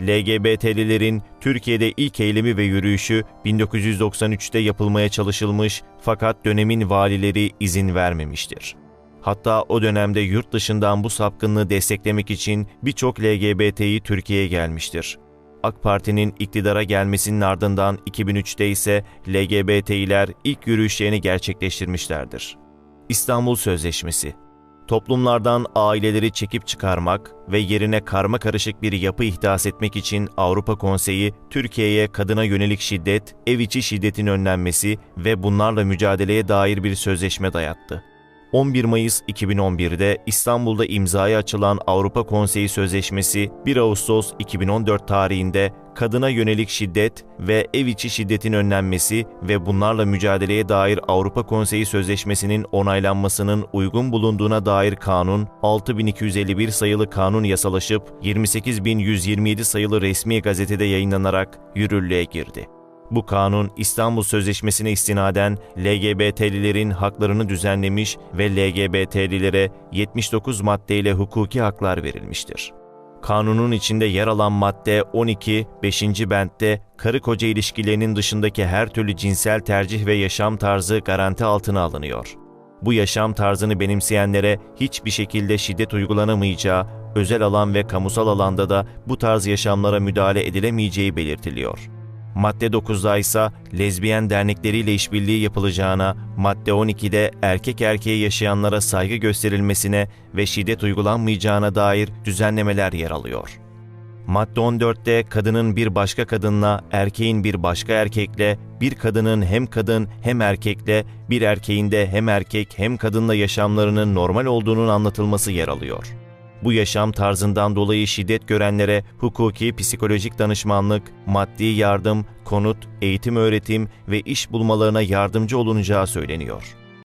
LGBT'lilerin Türkiye'de ilk eylemi ve yürüyüşü 1993'te yapılmaya çalışılmış fakat dönemin valileri izin vermemiştir. Hatta o dönemde yurt dışından bu sapkınlığı desteklemek için birçok LGBT'yi Türkiye'ye gelmiştir. AK Parti'nin iktidara gelmesinin ardından 2003'te ise LGBT'liler ilk yürüyüşlerini gerçekleştirmişlerdir. İstanbul Sözleşmesi Toplumlardan aileleri çekip çıkarmak ve yerine karma karışık bir yapı ihdas etmek için Avrupa Konseyi, Türkiye'ye kadına yönelik şiddet, ev içi şiddetin önlenmesi ve bunlarla mücadeleye dair bir sözleşme dayattı. 11 Mayıs 2011'de İstanbul'da imzaya açılan Avrupa Konseyi Sözleşmesi 1 Ağustos 2014 tarihinde kadına yönelik şiddet ve ev içi şiddetin önlenmesi ve bunlarla mücadeleye dair Avrupa Konseyi Sözleşmesi'nin onaylanmasının uygun bulunduğuna dair kanun 6251 sayılı kanun yasalaşıp 28127 sayılı resmi gazetede yayınlanarak yürürlüğe girdi. Bu kanun İstanbul Sözleşmesi'ne istinaden LGBT'lilerin haklarını düzenlemiş ve LGBT'lilere 79 maddeyle hukuki haklar verilmiştir. Kanunun içinde yer alan madde 12, 5. bentte karı koca ilişkilerinin dışındaki her türlü cinsel tercih ve yaşam tarzı garanti altına alınıyor. Bu yaşam tarzını benimseyenlere hiçbir şekilde şiddet uygulanamayacağı, özel alan ve kamusal alanda da bu tarz yaşamlara müdahale edilemeyeceği belirtiliyor. Madde 9'da ise lezbiyen dernekleriyle işbirliği yapılacağına, madde 12'de erkek erkeğe yaşayanlara saygı gösterilmesine ve şiddet uygulanmayacağına dair düzenlemeler yer alıyor. Madde 14'te kadının bir başka kadınla, erkeğin bir başka erkekle, bir kadının hem kadın hem erkekle, bir erkeğin de hem erkek hem kadınla yaşamlarının normal olduğunun anlatılması yer alıyor. Bu yaşam tarzından dolayı şiddet görenlere hukuki psikolojik danışmanlık, maddi yardım, konut, eğitim öğretim ve iş bulmalarına yardımcı olunacağı söyleniyor.